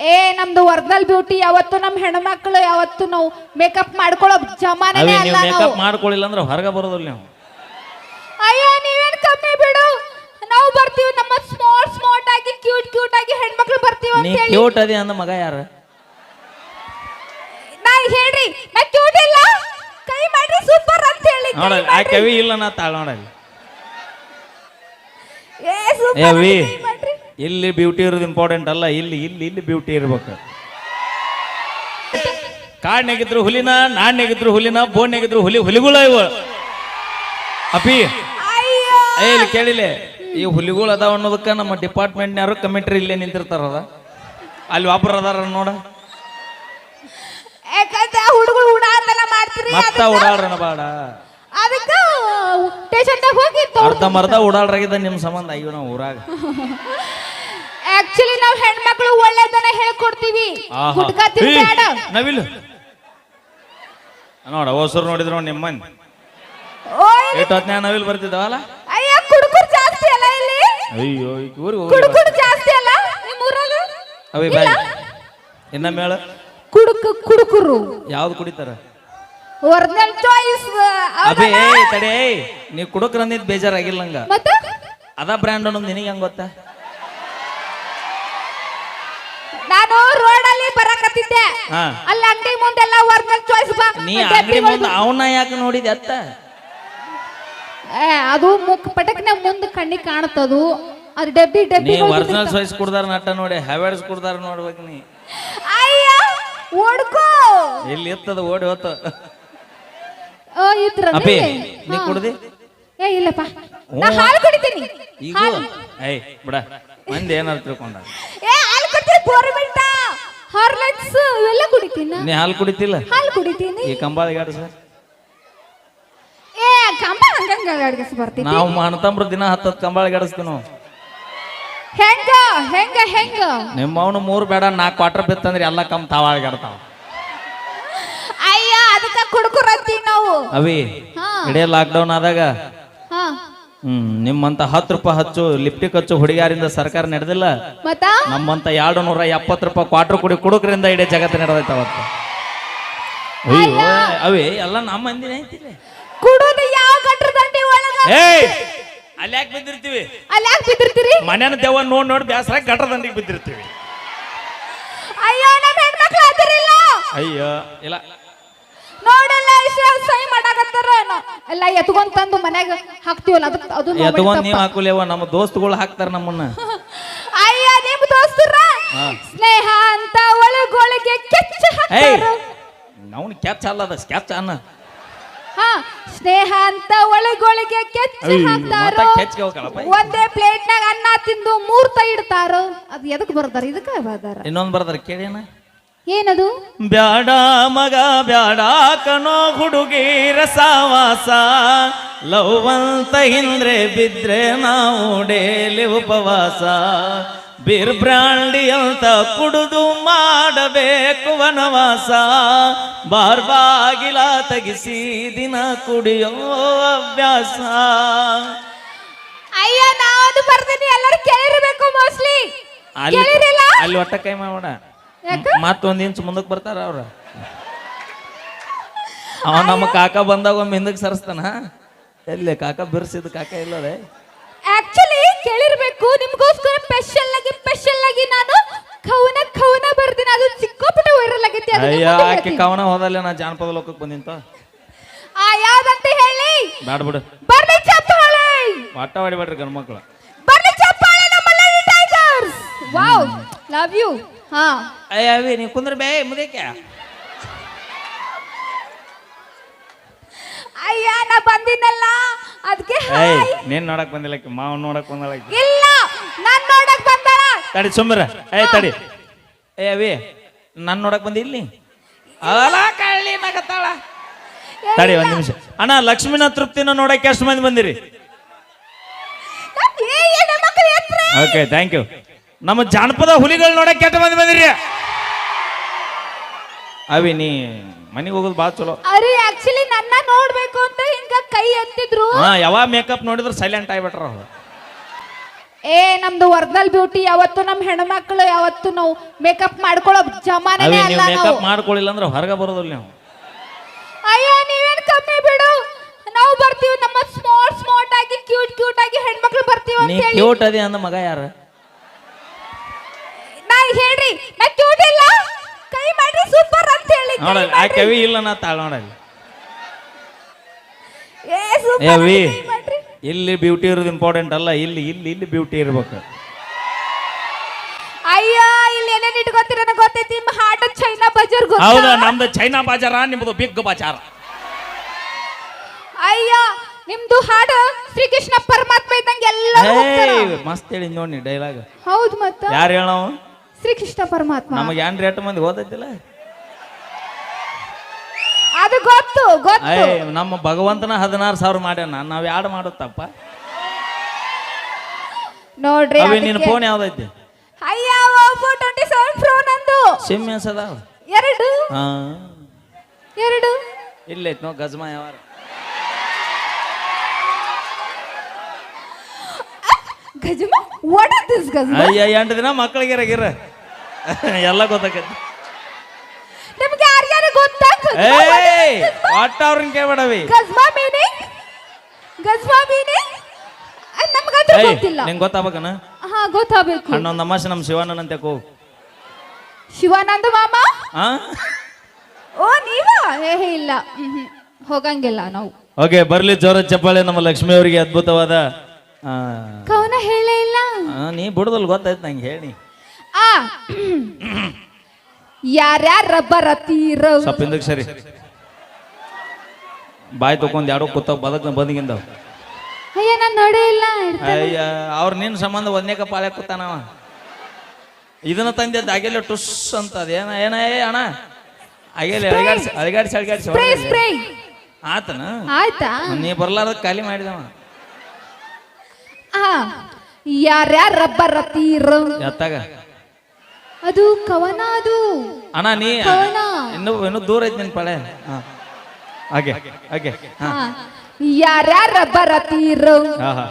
ಏ ನಮ್ದು ವರ್ದಲ್ ಬ್ಯೂಟಿ ಯಾವತ್ತು ನಮ್ ಹೆಣ್ಮಕ್ಳು ಯಾವತ್ತು ನಾವು ಮೇಕಪ್ ಮಾಡ್ಕೊಳ್ಳೋ ಜಮಾನೇ ಅವೇ ಅಲ್ಲ ನೀವು ನಾವು. ಮೇಕಪ್ ಮಾಡ್ಕೊಳ್ಳಿಲ್ಲ ಅಂದ್ರೆ ಹೊರಗೆ ಬರೋದಿಲ್ಲ ನೀವು. ಅಯ್ಯೋ ನೀವೇನ್ ಕಮ್ಮಿ ಬಿಡು. ನಾವು ಬರ್ತೀವಿ ನಮ್ಮ ಸ್ಮಾರ್ಟ್ ಸ್ಮಾರ್ಟ್ ಆಗಿ ಕ್ಯೂಟ್ ಕ್ಯೂಟ್ ಆಗಿ ಹೆಣ್ಮಕ್ಳು ಬರ್ತೀವಿ ನೀ ಅಂತ ಹೇಳಿ. ಕ್ಯೂಟ್ ಅದಿ ಅಂದ ಮಗ ಯಾರು? ನಾ ಹೇಳ್ರಿ ನಾ ಕ್ಯೂಟ್ ಇಲ್ಲ. ಕೈ ಮಾಡ್ರಿ ಸೂಪರ್ ಅಂತ ಹೇಳಿ ಕೈ ನೋಡ ಆ ಮಾಡ್ರಿ. ಕವಿ ಇಲ್ಲ ನಾ ತಾಳ ನೋಡಲ್ಲಿ. ಏ ಸೂಪರ್ ಏ ವಿ. ಕೈ ಮಾಡ್ರಿ. ಇಲ್ಲಿ ಬ್ಯೂಟಿ ಇರೋದು ಇಂಪಾರ್ಟೆಂಟ್ ಅಲ್ಲ ಇಲ್ಲಿ ಇಲ್ಲಿ ಇಲ್ಲಿ ಬ್ಯೂಟಿ ಇರ್ಬೇಕು. ಕಾಡ್ನಾಗಿದ್ರು ಹುಲಿನ ನಾಣ್ಯಾಗಿದ್ರು ಹುಲಿನ ಬೋನ್ಯಾಗಿದ್ರು ಹುಲಿ ಹುಲಿಗಳ ಇವ. ಅಪಿ ಏ ಇಲ್ಲಿ ಕೇಳಿಲೆ ಈ ಹುಲಿಗಳು ಅದಾವ ಅನ್ನೋದಕ್ಕೆ ನಮ್ಮ ಡಿಪಾರ್ಟ್ಮೆಂಟ್ನ್ಯಾರು ಕಮಿಟ್ರಿ ಇಲ್ಲೇ ಅದ. ಅಲ್ಲಿ ವಾಪರ್ ಅದಾರ ನೋಡ. ಹುಡುಗರು ಮಾಡ್ತೀರಿ ಮತ್ತ ಓಡಾಡ್ರಣ ಬಾಡ. ಅದಕ್ಕ ಸ್ಟೇಷನ್ದಾಗ ಹೋಗಿ ಅರ್ಧ ಮರ್ಧ ಓಡಾಡ್ರಾಗಿದ್ದ ನಿಮ್ಮ ಸಂಬಂಧ ಅಯ್ಯೋ ನಾವು ಊರಾಗ. ಆಕ್ಚುಲಿ ನಾವು ಹೆಣ್ಮಕ್ಳು ಒಳ್ಳೇದನ್ನ ಹೇಳ್ಕೊಡ್ತೀವಿ. ಗುಟ್ಕಾ ಏ, ತಿನ್ಬೇಡ. ನವಿಲು ನೋಡ ಹೊಸರು ನೋಡಿದ್ರು ನೋಡಿ ನಿಮ್ಮನ್. ಓಯ್. ಏಟು ಹತ್ನ್ಯಾಗ ನವಿಲು ಬರ್ತಿದ್ದಾವಲ್ಲ? ಅಯ್ಯ ಕುಡುಕುರ್ ಜಾಸ್ತಿ ಅಲ್ಲ ಇಲ್ಲಿ? ಅಯ್ಯೋ ಊರಿಗೆ ಹೋಗಿ ಕುಡುಕುರು ಜಾಸ್ತಿ ಅಲ್ಲ ನಿಮ್ ಊರಾಗ? ಅವೇ ಬಾಯ್. ಇನ್ನ ಮೇಳ? ಕುಡುಕು ಕುಡುಕುರು. ಯಾವ್ದು ಕುಡಿತಾರ? ಒರಿಜಿನಲ್ ಚಾಯ್ಸ್ ಅಬೇ ತಡೆ ಏ. ಕುಡುಕ್ರ ಅಂದಿದ್ ಬೇಜಾರಾಗಿಲ್ಲ ನಂಗ. ಮತ್ತ? ಅದ ಬ್ರ್ಯಾಂಡ್ ಅನ್ನೋದು ನಿನಗೆ ಹೆಂಗ್ ಗೊತ್ತಾ? ನಾನು ರೋಡ್ ಅಲ್ಲಿ ಬರಕತ್ತಿದ್ದೆ. ಹಾ. ಅಲ್ಲಿ ಅಂಗಡಿ ಮುಂದೆಲ್ಲ ಒರಿಜಿನಲ್ ಚಾಯ್ಸ್ ಬಾ ನೀ ಅಂಗಡಿ ಮುಂದೆ ಅವನ್ನ ಯಾಕೆ ನೋಡಿದೆ ಅತ್ತ? ಏ, ಅದು ಮುಖ ಪಟಕ್ನ ಮುಂದೆ ಕಣ್ಣಿ ಕಾಣತದು ಅದು. ಡಬ್ಬಿ ನೀ ಡಬ್ಬಿ ಒರಿಜಿನಲ್ ಚಾಯ್ಸ್ ಕುಡ್ದಾರ ನಟ ನೋಡಿ ಹ್ಯಾವರ್ಸ್ ಕುಡ್ದಾರ ನೋಡ್ಬೇಕು ನೀ. ಅಯ್ಯ ಓಡ್ಕೋ. ಇಲ್ಲಿ ಇರ್ತದ ಓಡಿ ಹೋತ. ಓ ಇದ್ರ ಅಪ್ಪಿ ನೀ ಕುಡ್ದಿ? ಏ ಇಲ್ಲಪ್ಪ. ನಾ ಹಾಲು ಕುಡಿತೀನಿ. ಈಗ. ಏಯ್ ಬಿಡ. ಮಂದಿ ಏನಾರು ತಿಳ್ಕೊಂಡ ಏ ಬೋರ್ಮಿಟ ಹಾರ್ಲಿಕ್ಸ್ ಇವೆಲ್ಲ ಕುಡಿತೀನಿ? ನೀ ಹಾಲು ಕುಡಿತಿಲ್ಲ? ಹಾಲು ಕುಡಿತೀನಿ. ಈ ಕಂಬಾಳ ಗಾಡ್ಸ ಏ ಕಂಬ ಹಂಗಂಗ ಬರ್ತೀನಿ ನಾವು ಮಣತಂಬ್ರ ದಿನ ಹತ್ತತ್ತು ಕಂಬಾಳ ಗಾಡಿಸ್ತೀವಿ ನಾವು. ಹೆಂಗ ಹೆಂಗ ಹೆಂಗ? ನಿಮ್ಮ ಅವನು ಮೂರು ಬೇಡ ನಾಲ್ಕು ಕ್ವಾರ್ಟರ್ ಬಿತ್ತಂದ್ರೆ ಎಲ್ಲ ಕಮ್ ತಾವಾಳ್ಗಾಡ್ತಾವ ಅಯ್ಯ ಅದಕ್ಕ ಕುಡ್ಕುರತ್ತೀವಿ ನಾವು. ಅವಿ ಹಾ. ಇಡೇ ಲಾಕ್ಡೌನ್ ಆದಾಗ ಹ್ಮ್ ನಿಮ್ಮಂತ ಹತ್ತು ರೂಪಾಯಿ ಹಚ್ಚು ಲಿಪ್ಟಿಕ್ ಹಚ್ಚು ಹುಡುಗಿಯಾರಿಂದ ಸರ್ಕಾರ ನಡೆದಿಲ್ಲ. ಮತ್ತ? ನಮ್ಮಂತ ಎರಡು ನೂರ ಎಪ್ಪತ್ತು ರೂಪಾಯಿ ಕ್ವಾರ್ಟರ್ ಕುಡಿ ಕುಡುಕರಿಂದ ಇಡೀ ಜಗತ್ತು ನಡೆದೈತೆ ಅವತ್ತು. ಅಯ್ಯೋ ಅವೇ ಎಲ್ಲ ನಮ್ಮ ಮಂದಿನೇ ಐತಿಲ್ಲ ಕುಡುದು ಯಾವ ಗಟ್ರ ದಂಡಿ ಒಳಗ? ಏಯ್ ಅಲ್ಲಿ ಯಾಕೆ ಬಿದ್ದಿರ್ತೀವಿ ಅಲ್ಲಿ ಯಾಕೆ ಬಿದ್ದಿರ್ತೀರಿ ಮನೆನ ದೇವ ನೋಡ್ ನೋಡಿ ಬ್ಯಾಸರ ಗಟ್ರ ದಂಡಿಗೆ ಬಿದ್ದಿರ್ತೀವಿ ಅಯ್ಯೋ ನಮ್ಮ ಹೆಣ್ಮಕ್ಳು ಅದರಿಲ್ಲ. ಅಯ್ಯೋ ಇಲ್ಲ. ನೋಡಲ್ಲ ಸೈ ಮಾಡಾಕತ್ತಾರ ಎಲ್ಲ ಎತ್ಕೊಂಡ್ ತಂದು ಮನ್ಯಾಗ ಹಾಕ್ತಿವಲ್ಲ ಅದಕ್ಕೆ ಅದು ಎತ್ಕೊಂಡ್ ನೀವ್ ಹಾಕುಲೇವ ನಮ್ಮ ದೋಸ್ತುಗಳು ಹಾಕ್ತಾರ ನಮ್ಮನ್ನ. ಅಯ್ಯ ನಿಮ್ ದೋಸ್ತರ. ಸ್ನೇಹ ಅಂತ ಒಳಗೊಳಗೆ ಕೆಚ್ಚ ಏಯ್ ಅಲ್ಲ ನಾವು ಕ್ಯಾಚ್ ಅಲ್ಲದ ಸ್ಕ್ಯಾಚ್ ಅನ್ನ. ಹಾ ಸ್ನೇಹ ಅಂತ ಒಳಗೊಳಗೆ ಕೆಚ್ಚ ಹಾಕ್ತಾರ ಮತ್ತ ಹೋಗಲ್ಲಪ್ಪ. ಒಂದೇ ಪ್ಲೇಟ್ನಾಗ ಅನ್ನ ತಿಂದು ಮೂರ್ತ ಇಡ್ತಾರ ಅದ್ ಎದಕ್ ಬರ್ತಾರ ಇದಕ್ಕ ಬರ್ತಾರ ಇನ್ನೊಂದ್ ಬರ್ದಾರ ಕೇಳೇನ ಏನದು? ಬ್ಯಾಡ ಮಗ ಬ್ಯಾಡ ಕಣೋ ಹುಡುಗಿ ಸಾವಾಸ ಲವಂತ ಹಿಂದ್ರೆ ಬಿದ್ರೆ ನಾವು ಡೇಲಿ ಉಪವಾಸ. ಬೀರ್ ಬ್ರಾಂಡಿ ಅಂತ ಕುಡಿದು ಮಾಡಬೇಕು ವನವಾಸ. ಬಾರ್ ಬಾಗಿಲ ತಗಿಸಿ ದಿನ ಕುಡಿಯೋ ಅಭ್ಯಾಸ. ಅಯ್ಯ ನಾವದು ಬರ್ತೀನಿ ಎಲ್ಲರೂ ಕೇಳಿರಬೇಕು ಮೋಸ್ಟ್ಲಿ. ಅಲ್ಲಿ ಒಟ್ಟ ಕೈ ಮಾಡೋಣ? ಮತ್ತೊಂದ್ ಇಂಚ್ ಮುಂದಕ್ಕೆ ಬರ್ತಾರ ಅವ್ರ. ಅವ ನಮ್ಮ ಕಾಕ ಬಂದಾಗ ಒಮ್ಮೆ ಹಿಂದಕ್ಕೆ ಸರಿಸ್ತಾನ. ಎಲ್ಲಿ ಕಾಕ ಬಿರ್ಸಿದ ಕಾಕ ಇಲ್ಲದೆ. ಆಕ್ಚುಲಿ ಕೇಳಿರ್ಬೇಕು ನಿಮ್ಗೋಸ್ಕರ ಸ್ಪೆಷಲ್ ಆಗಿ ಸ್ಪೆಷಲ್ ಆಗಿ ನಾನು ಕವನ ಕವನ ಬರ್ತೀನಿ ಅದು ಸಿಕ್ಕಾಪಟ್ಟೆ ವೈರಲ್ ಆಗೈತಿ. ಅಯ್ಯೋ ಆಕೆ ಕವನ ಹೋದಲ್ಲ ನಾ ಜಾನಪದ ಲೋಕಕ್ಕೆ ಬಂದಿಂತ ಆ ಯಾವ್ದಂತ ಹೇಳಿ? ಬ್ಯಾಡ ಬಿಡು. ಬರ್ಲಿ ಚಪ್ಪಾಳೆ. ಒಟ್ಟ ಹೊಡಿಬೇಡ್ರಿ ಗಂಡ್ಮಕ್ಳು. ಬರ್ಲಿ ಚಪ್ಪಾಳೆ ನಮ್ಮ ಟೈಗರ್ಸ್ ವಾವ್ ಲವ್ ಯು ಹಾ. ಅಯ್ಯ ಅವಿ ನೀವು ಕುಂದ್ರ ಬೇ ಮುದಕ್ಕೆ ಅಯ್ಯ ನಾ ಬಂದಿನಲ್ಲ. ಅದಕ್ಕೆ ಏಯ್ ನೀನ್ ನೋಡಕ್ ಬಂದಿಲ್ಲ ಆಕಿ, ಮಾವನ್ ನೋಡಕ್ ಬಂದಿಲ್ಲ ಆಕಿ. ಇಲ್ಲ ನಾನ್ ನೋಡಕ್ ಬಂದಾರ ತಡಿ ಸುಮ್ಮರ. ಏ ತಡಿ. ಏ ಅವಿ ನನ್ ನೋಡಕ್ ಬಂದಿ ಇಲ್ಲಿ ಅಲ ಕಳ್ಳಿ ನಗತ್ತಾಳ ತಡಿ ಒಂದ್ ನಿಮಿಷ. ಅಣ್ಣ ಲಕ್ಷ್ಮಿನ ತೃಪ್ತಿನ ನೋಡಕ್ಕೆ ಎಷ್ಟು ಮಂದಿ ಬಂದಿರಿ? ಏ ಎತ್ರ. ಓಕೆ ಥ್ಯಾಂಕ್ ಯು ನಮ್ಮ ಜಾನಪದ ಹುಲಿಗಳು ನೋಡಕ್ಕೆ ಕೆಟ್ಟ ಮಂದಿ ಬಂದಿರಿ. ಅವಿ ನೀ ಮನೆಗೆ ಹೋಗೋದು ಭಾಳ ಚಲೋ. ಅರೆ ಆಕ್ಚುಲಿ ನನ್ನ ನೋಡ್ಬೇಕು ಅಂತ ಹಿಂಗ ಕೈ ಎತ್ತಿದ್ರು. ಹಾ ಯಾವ ಮೇಕಪ್ ನೋಡಿದ್ರು ಸೈಲೆಂಟ್ ಆಗಿಬಿಟ್ರ ಅವ್ರು. ಏ ನಮ್ದು ಒರಿಜಿನಲ್ ಬ್ಯೂಟಿ ಯಾವತ್ತು ನಮ್ಮ ಹೆಣ್ಮಕ್ಳು ಯಾವತ್ತು ನಾವು ಮೇಕಪ್ ಮಾಡ್ಕೊಳ್ಳೋ ಜಮಾನೇ ಅಲ್ಲ ನೀವು ನಾವು. ಮೇಕಪ್ ಮಾಡ್ಕೊಳ್ಳಿಲ್ಲ ಅಂದ್ರೆ ಹೊರಗೆ ಬರೋದಿಲ್ಲ ನೀವು. ಅಯ್ಯೋ ನೀವೇನ್ ಕಮ್ಮಿ ಬಿಡು. ನಾವು ಬರ್ತೀವಿ ನಮ್ಮ ಸ್ಮಾರ್ಟ್ ಸ್ಮಾರ್ಟ್ ಆಗಿ ಕ್ಯೂಟ್ ಕ್ಯೂಟ್ ಆಗಿ ಹೆಣ್ಮಕ್ಳು ಬರ್ತೀವಿ ನೀ ಅಂತ ಹೇಳಿ. ಕ್ಯೂಟ್ ಅದೇ ಅಂದ ಮಗ ಯಾರ? ಹೇಳ್ರಿ ನಾ ಕ್ಯೂಟ್ ಇಲ್ಲ ಕೈ ಮಾಡ್ರಿ ಸೂಪರ್ ಅಂತ ಹೇಳಿ ನೋಡಲ್ಲ ಆ ಕವಿ ಇಲ್ಲ ನಾ ತಾಳ ನೋಡಲ್ಲ. ಏ ಸೂಪರ್ ಅವಿ ಮಾಡ್ರಿ. ಇಲ್ಲಿ ಬ್ಯೂಟಿ ಇರೋದು ಇಂಪಾರ್ಟೆಂಟ್ ಅಲ್ಲ ಇಲ್ಲಿ ಇಲ್ಲಿ ಇಲ್ಲಿ ಬ್ಯೂಟಿ ಇರ್ಬೇಕು. ಅಯ್ಯೋ ಇಲ್ಲಿ ಏನೇನ್ ಇಟ್ಕೋತೀರ ಗೊತ್ತೈತಿ ನಿಮ್ಮ ಹಾಟ ಚೈನಾ ಬಜಾರ್ ಹೌದಾ ಗೊತ್ತಾ ನಮ್ದು ಚೈನಾ ಬಜಾರ ನಿಮ್ದು ಬಿಗ್ ಬಜಾರ ಅಯ್ಯೋ ನಿಮ್ದು ಹಾಡ ಶ್ರೀಕೃಷ್ಣ ಪರಮಾತ್ಮ ಇದ್ದಂಗೆ ಎಲ್ಲ ಮಸ್ತ್ ಹೇಳಿ ನೋಡಿ ಡೈಲಾಗ್ ಹೌದು ಮತ್ತೆ. ಯಾರು ಹೇಳವು? ಶ್ರೀಕೃಷ್ಣ ಪರಮಾತ್ಮ. ನಮಗೆ ಏನ್ ರೇಟ್ ಮಂದಿ ಓದೈತಿಲ್ಲ ಅದು ಗೊತ್ತು ಗೊತ್ತು. ಏಯ್ ನಮ್ಮ ಭಗವಂತನ ಹದಿನಾರು ಸಾವಿರ ಮಾಡ್ಯಾನ. ನಾವ್ ಯಾಡ್ ಮಾಡುತ್ತಪ್ಪ? ನೋಡ್ರಿ ಅವಿ ನಿನ್ನ ಅದಕ್ಕೆ- ಫೋನ್ ಯಾವ್ದೈತಿ? ಅಯ್ಯ ಓಪೋ ಟ್ವೆಂಟಿ ಸೆವೆನ್ ಪ್ರೋ ನಂದು. ಸಿಮ್ ಎಸದ ಎರಡು. ಹಾ. ಎರಡು. ಇಲ್ಲೈತಿ ನೋ ಗಜ್ಮ ಯಾವ ಗಜಮ ವಾಟ್ ಇಸ್ ದಿಸ್ ಗಜಮ. ಅಯ್ಯ ಎಂಟು ದಿನ ಮಕ್ಕಳಿಗೆ ಗಿರ. ಎಲ್ಲ ಗೊತ್ತಾಕೈತಿ ನಿಮ್ಗೆ ಯಾರ್ಯಾರು ಗೊತ್ತಾ ಏಯ್ ಒಟ್ಟ ಅವ್ರನ್ನ ಕೇಳ್ಬೇಡವಿ ಗಜ್ಮಾ ಮೀನಿಂಗ್? ಗಜ್ಮಾ ಮೀನಿಂಗ್? ನಮ್ಗಂತೂ ಏಯ್ ಗೊತ್ತಿಲ್ಲ. ನಿಂಗೆ ಗೊತ್ತಾಗಬೇಕನ? ಹಾ ಗೊತ್ತಾಗಬೇಕು. ಹಣ್ಣೊಂದು ಅಮಾಸೆ ನಮ್ಮ ಶಿವಾನನಂತೆ ಕೋ. ಶಿವಾನಂದ ಮಾಮ? ಆ? ಓ ನೀವ? ಹೇ, ಇಲ್ಲ. ಹ್ಮ್ ಹ್ಮ್. ಹೋಗಂಗಿಲ್ಲ ನಾವು. ಓಕೆ ಬರ್ಲಿ ಜೋರ ಚಪ್ಪಾಳೆ ನಮ್ಮ ಲಕ್ಷ್ಮಿ ಅವರಿಗೆ ಅದ್ಭುತವಾದ ಆ, ಕವನ ಹೇಳೇ ಇಲ್ಲ. ಆ, ನೀ ಬಿಡುದಲ್ ಗೊತ್ತಾಯ್ತು ನಂಗೆ ಹೇಳಿ. ಆ. ಯಾರ್ಯಾರ ಬರತೀರ ಸ್ವಲ್ಪ ಹಿಂದಕ್ಕೆ ಸರಿ. ಬಾಯ್ ತಕೊಂಡ್ ಯಾರೋ ಕೂತಾವ ಬದಕ್ ಬಂದಿಗಿಂದ. ಅಯ್ಯ ನಾನು ನೋಡೇ ಇಲ್ಲ ಅಯ್ಯ ಅವ್ರ ನಿನ್ನ ಸಂಬಂಧ ಒಂದೇಕ ಪಾಳೆ ಕೂತಾನವ ಇದನ್ನ ತಂದೆ ಅಗೆಲ್ಲ ಟುಸ್ ಅಂತ ಅದೇನ ಏನ ಏ ಅಣ್ಣ. ಆಗಿಲ್ಲ ಅಳಿಗಾಡ್ಸಿ ಅಳಿಗಾಡ್ಸಿ ಅಳಿಗಾಡ್ಸಿ. ಆತನ? ಆಯ್ತಾ? ನೀ ಬರ್ಲಾರ್ದ ಖಾಲಿ ಮಾಡಿದವ. ಆ. ಯಾರ್ಯಾರ ಬರತೀರ ಎತ್ತಾಗ. ಅದು ಕವನ ಅದು ಅಣ್ಣ ನೀ ಕವನ. ಇನ್ನು ಇನ್ನು ದೂರ ಐತಿ ನಿನ್ ಪಾಳೆ. ಹಾ. ಹಾಗೆ ಹಾಗೆ. ಹಾ. ಯಾರ್ಯಾರ ಬರತೀರೋ.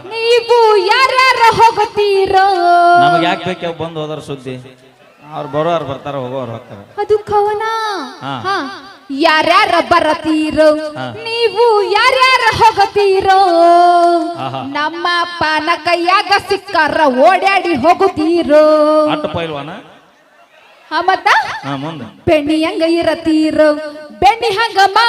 ನೀವು ಯಾರ್ಯಾರ ಹೋಗತೀರೋ. ನಮಗೆ ಯಾಕೆ ಬೇಕು ಬಂದು ಹೋದ್ರ ಸುದ್ದಿ? ಅವ್ರು ಬರೋರು ಬರ್ತಾರ ಹೋಗೋರು ಹೋಗ್ತಾರ. ಅದು ಕವನ. ಹಾ. ಹಾ. ಯಾರ್ಯಾರ ಬರತೀರೋ ಹಾ. ನೀವು ಯಾರ್ಯಾರ ಹೋಗತೀರೋ. ನಮ್ಮ ಅಪ್ಪನ ಕೈಯಾಗ ಸಿಕ್ಕಾರ ಓಡಾಡಿ ಹೋಗುತ್ತೀರೋ. ಅಟ್ಟು ಪೈಲ್ವಾನ? ಹಾ ಮತ್ತ? ಹಾ ಮುಂದೆ. ಬೆಣ್ಣಿ ಹಂಗ ಇರತೀರೋ ಬೆಣ್ಣಿ ಹಂಗ ಮಾ